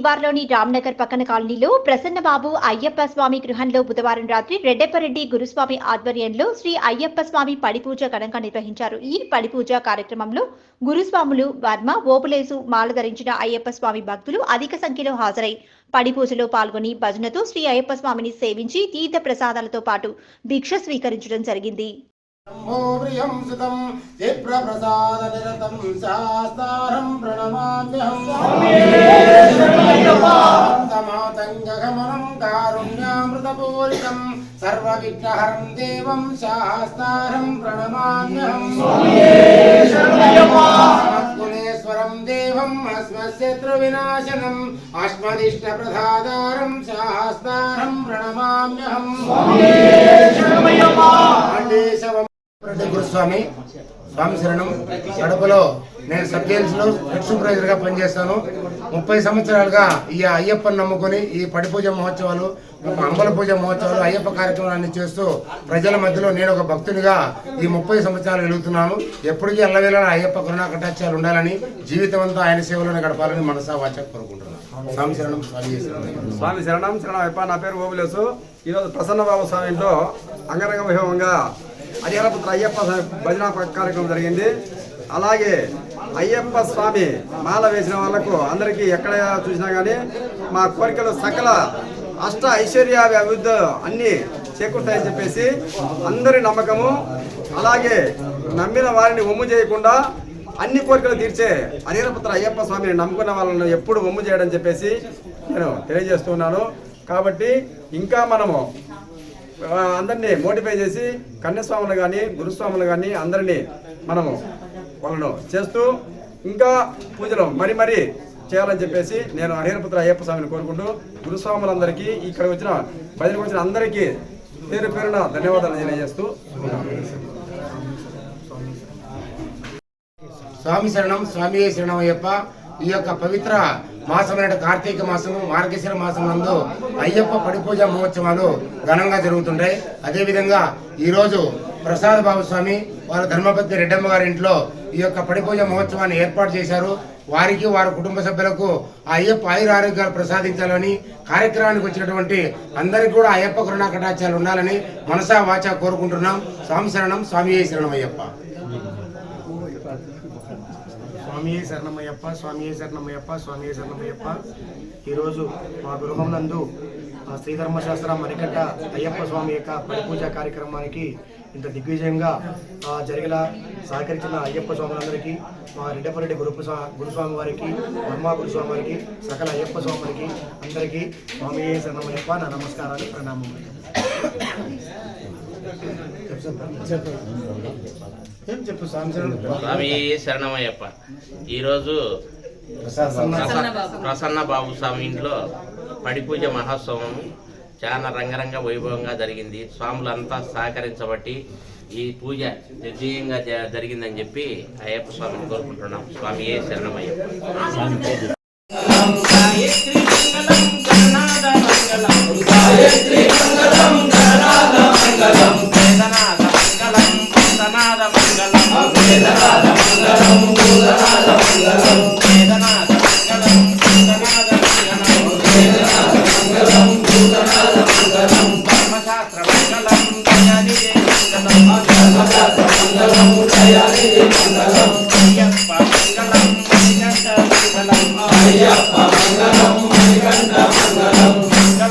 శివార్లోని రామ్నగర్ పక్కన కాలనీలో ప్రసన్నబాబు అయ్యప్ప స్వామి గృహంలో బుధవారం రాత్రి రెడ్డెప్పరెడ్డి గురుస్వామి ఆధ్వర్యంలో శ్రీ అయ్యప్ప స్వామి పడిపూజ ఘనంగా నిర్వహించారు. ఈ పడిపూజ కార్యక్రమంలో గురుస్వాములు వర్మ ఓపులేసు మాల ధరించిన అయ్యప్ప స్వామి భక్తులు అధిక సంఖ్యలో హాజరై పడిపూజలో పాల్గొని భజనతో శ్రీ అయ్యప్ప స్వామిని సేవించి తీర్థ ప్రసాదాలతో పాటు భిక్ష స్వీకరించడం జరిగింది. ప్రియం సుతం విప్రప్రసాదనిరతం శాస్తారం ప్రణమామ్యహం తమాతంగమనం కారుణ్యామృతపూరితం సర్వవిఘ్నహరం దేవం శాస్తారం ప్రణమామ్యహం గుణేశ్వరం దేవం అస్మశత్రు వినాశనం గురుస్వామి స్వామి శరణం. కడపలో నేను సబ్ జైల్స్లో హెడ్ సూపర్వైజర్గా పనిచేస్తాను. ముప్పై సంవత్సరాలుగా ఈ అయ్యప్పని నమ్ముకొని ఈ పడిపూజ మహోత్సవాలు అంబల పూజ మహోత్సవాలు అయ్యప్ప కార్యక్రమాన్ని చేస్తూ ప్రజల మధ్యలో నేను ఒక భక్తునిగా ఈ ముప్పై సంవత్సరాలు వెలుగుతున్నాను ఎప్పటికీ అల్లవేళ అయ్యప్ప కరుణా కటాక్షాలు ఉండాలని జీవితం అంతా ఆయన సేవలోనే గడపాలని మనసా వాచ కోరుకుంటున్నాను. స్వామి శరణం స్వామి శరణం. స్వామి శరణం శరణం అయ్యప్ప నా పేరు ఓబులేసు. ఈరోజు ప్రసన్న బాబు స్వామి ఇంట్లో అంగరంగ వైభవంగా హరిహరపుత్ర అయ్యప్ప భజన కార్యక్రమం జరిగింది. అలాగే అయ్యప్ప స్వామి మాల వేసిన వాళ్ళకు అందరికీ ఎక్కడ చూసినా కానీ మా కోరికలు సకల అష్ట ఐశ్వర్య అభివృద్ధి అన్నీ చేకూరుతాయని చెప్పేసి అందరి నమ్మకము. అలాగే నమ్మిన వారిని ఒమ్ము చేయకుండా అన్ని కోరికలు తీర్చే హరిహరపుత్ర అయ్యప్ప స్వామిని నమ్ముకున్న వాళ్ళను ఎప్పుడు ఒమ్ము చేయడం చెప్పేసి నేను తెలియజేస్తున్నాను కాబట్టి ఇంకా మనము అందరినీ మోటిఫై చేసి కన్యస్వాములు కానీ గురుస్వాములు కానీ అందరినీ మనము వాళ్ళను చేస్తూ ఇంకా పూజలు మరి మరి చేయాలని చెప్పేసి నేను హరిహరపుత్ర అయ్యప్ప స్వామిని కోరుకుంటూ గురుస్వాములందరికీ ఇక్కడ వచ్చిన ప్రజలకు వచ్చిన అందరికీ పేరు పేరున ధన్యవాదాలు తెలియజేస్తూ స్వామి శరణం స్వామి శరణం అయ్యప్ప. ఈ యొక్క పవిత్ర మాసమైన కార్తీక మాసము మార్గశిర మాసం నందు అయ్యప్ప పడిపూజ మహోత్సవాలు ఘనంగా జరుగుతుంటాయి. అదేవిధంగా ఈరోజు ప్రసాద్ బాబుస్వామి వారి ధర్మపతి రెడ్డమ్మ గారి ఇంట్లో ఈ యొక్క పడిపూజ మహోత్సవాన్ని ఏర్పాటు చేశారు. వారికి వారి కుటుంబ సభ్యులకు ఆ అయ్యప్ప ఆయుర ఆరోగ్యాలు ప్రసాదించాలని కార్యక్రమానికి వచ్చినటువంటి అందరికీ కూడా అయ్యప్ప కరుణా కటాక్షాలు ఉండాలని మనసా వాచా కోరుకుంటున్నాం. స్వామి శరణం స్వామి శరణం అయ్యప్ప. స్వామియే శరణమయ్యప్ప స్వామియే శరణమయ్యప్ప స్వామియే శరణమయ్యప్ప. ఈరోజు మా గృహం నందు ఆ శ్రీధర్మశాస్త్ర మరికట్ట అయ్యప్ప స్వామి యొక్క పరిపూజ కార్యక్రమానికి ఇంత దిగ్విజయంగా ఆ, జరిగేలా సహకరించిన అయ్యప్ప స్వాములందరికీ మా రెడ్డపరెడ్డి గురుపు గురుస్వామి వారికి వర్మ గురుస్వామి వారికి సకల అయ్యప్ప స్వాములకి అందరికీ స్వామి శరణమయ్యప్ప నా నమస్కారాలు ప్రణామం స్వామి శరణం? స్వామి శరణమయ్యప్ప. ఈరోజు ప్రస- ప్రసన్న బాబు స్వామి ఇంట్లో పడిపూజ మహోత్సవం చాలా రంగరంగ వైభవంగా జరిగింది. స్వాములంతా సహకరించబట్టి ఈ పూజ నిర్జీయంగా జ- జరిగిందని చెప్పి అయ్యప్ప స్వామిని కోరుకుంటున్నాం. స్వామి ఏ శరణమయ్యప్ప. అయ్యప్ప మంగళం